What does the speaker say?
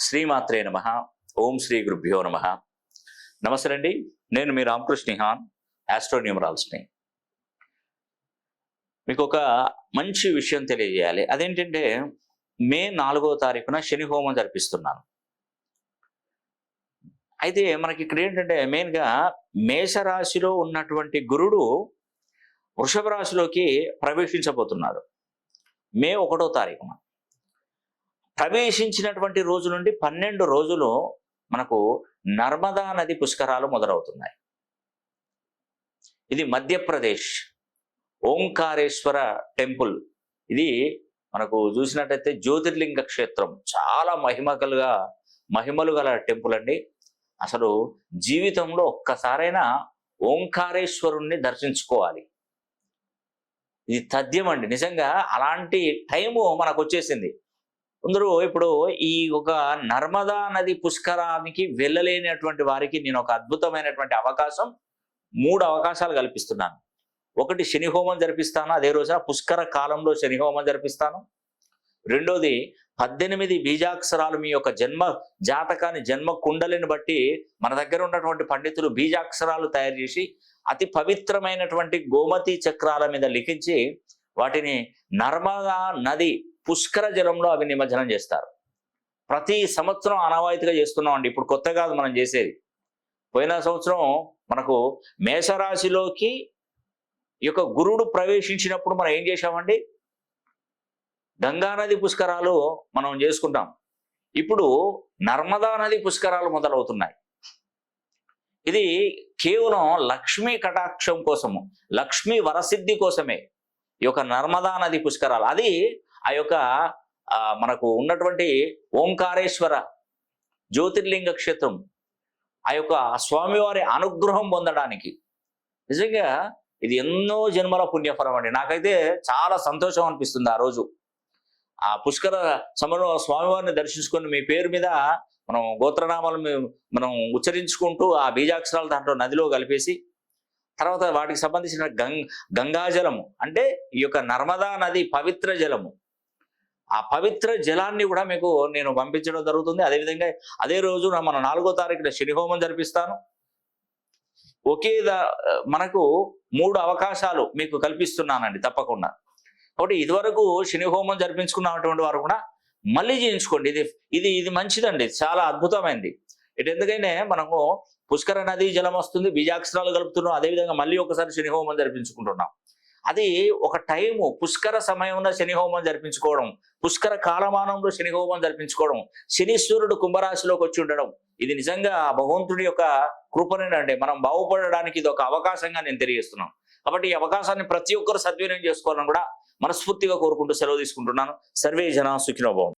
శ్రీమాత్రే నమ. ఓం శ్రీ గురుభ్యో నమ. నమస్తే అండి నేను మీ రామకృష్ణిహాన్ ఆస్ట్రోన్యూమరాల్స్ని మీకు ఒక మంచి విషయం తెలియజేయాలి. అదేంటంటే మే నాలుగో తారీఖున శని హోమం జరిపిస్తున్నాను. అయితే మనకి ఇక్కడ ఏంటంటే మెయిన్గా మేషరాశిలో ఉన్నటువంటి గురుడు వృషభ రాశిలోకి ప్రవేశించబోతున్నాడు మే ఒకటో తారీఖున. ప్రవేశించినటువంటి రోజు నుండి పన్నెండు రోజులు మనకు నర్మదా నది పుష్కరాలు మొదలవుతున్నాయి. ఇది మధ్యప్రదేశ్ ఓంకారేశ్వర టెంపుల్. ఇది మనకు చూసినట్టయితే జ్యోతిర్లింగ క్షేత్రం. చాలా మహిమగలుగా మహిమలు గల టెంపుల్ అండి. అసలు జీవితంలో ఒక్కసారైనా ఓంకారేశ్వరుణ్ణి దర్శించుకోవాలి. ఇది తథ్యం అండి. నిజంగా అలాంటి టైము మనకు వచ్చేసింది. కొందరు ఇప్పుడు ఈ ఒక నర్మదా నది పుష్కరానికి వెళ్ళలేనటువంటి వారికి నేను ఒక అద్భుతమైనటువంటి అవకాశం మూడు అవకాశాలు కల్పిస్తున్నాను. ఒకటి శని హోమం జరిపిస్తాను అదే రోజున పుష్కర కాలంలో శని హోమం జరిపిస్తాను. రెండోది పద్దెనిమిది బీజాక్షరాలు మీ యొక్క జన్మ జాతకాన్ని జన్మ కుండలిని బట్టి మన దగ్గర ఉన్నటువంటి పండితులు బీజాక్షరాలు తయారు చేసి అతి పవిత్రమైనటువంటి గోమతి చక్రాల మీద లిఖించి వాటిని నర్మదా నది పుష్కర జలంలో అవి నిమజ్జనం చేస్తారు. ప్రతి సంవత్సరం అనవాయితీగా చేస్తున్నాం అండి. ఇప్పుడు కొత్త కాదు మనం చేసేది. పోయిన సంవత్సరం మనకు మేషరాశిలోకి ఈ యొక్క గురుడు ప్రవేశించినప్పుడు మనం ఏం చేశామండి? గంగానది పుష్కరాలు మనం చేసుకుంటాం. ఇప్పుడు నర్మదా నది పుష్కరాలు మొదలవుతున్నాయి. ఇది కేవలం లక్ష్మీ కటాక్షం కోసము లక్ష్మీ వరసిద్ధి కోసమే ఈ యొక్క నర్మదా నది పుష్కరాలు. అది ఆ యొక్క మనకు ఉన్నటువంటి ఓంకారేశ్వర జ్యోతిర్లింగ క్షేత్రం ఆ యొక్క స్వామివారి అనుగ్రహం పొందడానికి. నిజంగా ఇది ఎన్నో జన్మల పుణ్యఫలం అండి. నాకైతే చాలా సంతోషం అనిపిస్తుంది ఆ రోజు. ఆ పుష్కర సమయంలో స్వామివారిని దర్శించుకొని మీ పేరు మీద మనం గోత్రనామాలు మనం ఉచ్చరించుకుంటూ ఆ బీజాక్షరాలు దాంట్లో నదిలో కలిపేసి తర్వాత వాటికి సంబంధించిన గంగ్ గంగాజలము అంటే ఈ యొక్క నర్మదా నది పవిత్ర జలము. ఆ పవిత్ర జలాన్ని కూడా మీకు నేను పంపించడం జరుగుతుంది. అదేవిధంగా అదే రోజు మన నాలుగో తారీఖున శనిహోమం జరిపిస్తాను. ఒకే మనకు మూడు అవకాశాలు మీకు కల్పిస్తున్నానండి తప్పకుండా. కాబట్టి ఇదివరకు శనిహోమం జరిపించుకున్నటువంటి వారు కూడా మళ్ళీ చేయించుకోండి. ఇది ఇది ఇది మంచిదండి. చాలా అద్భుతమైంది. ఇటు ఎందుకైనా మనము పుష్కర నది జలం వస్తుంది బీజాక్షరాలు కలుపుతున్నాం. అదేవిధంగా మళ్ళీ ఒకసారి శనిహోమం జరిపించుకుంటున్నాం. అది ఒక టైము పుష్కర సమయంలో శని హోమం జరిపించుకోవడం పుష్కర కాలమానంలో శని హోమం జరిపించుకోవడం శనీశ్వరుడు కుంభరాశిలోకి వచ్చి ఉండడం ఇది నిజంగా భగవంతుడి యొక్క కృపనేనండి. మనం బాగుపడడానికి ఇది ఒక అవకాశంగా నేను తెలియజేస్తున్నాను. కాబట్టి ఈ అవకాశాన్ని ప్రతి ఒక్కరు సద్వినియోగం చేసుకోవాలని కూడా మనస్ఫూర్తిగా కోరుకుంటూ సెలవు తీసుకుంటున్నాను. సర్వే జన సుఖినోభవం